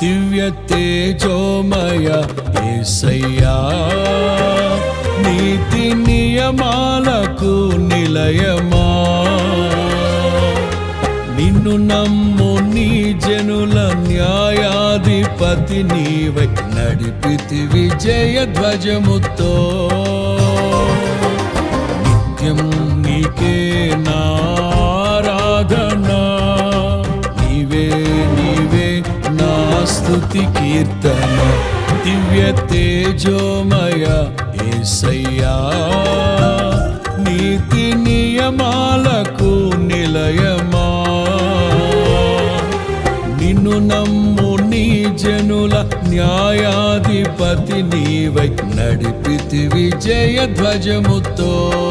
దివ్య తేజోమయ ఏసయ్యా నీతి నియమాలకు నిలయమా? నిన్ను నమ్ము నీ జనుల న్యాయాధిపతి నీవై నడిపితి విజయ ధ్వజముతో నిత్యం స్థుతి కీర్తన దివ్య తేజోమయ ఏసయ్యా. నీతి నియమాలకు నిలయమా. నిన్ను నమ్ము నీ జనుల న్యాయాధిపతి నీవై నడిపితి విజయ ధ్వజముతో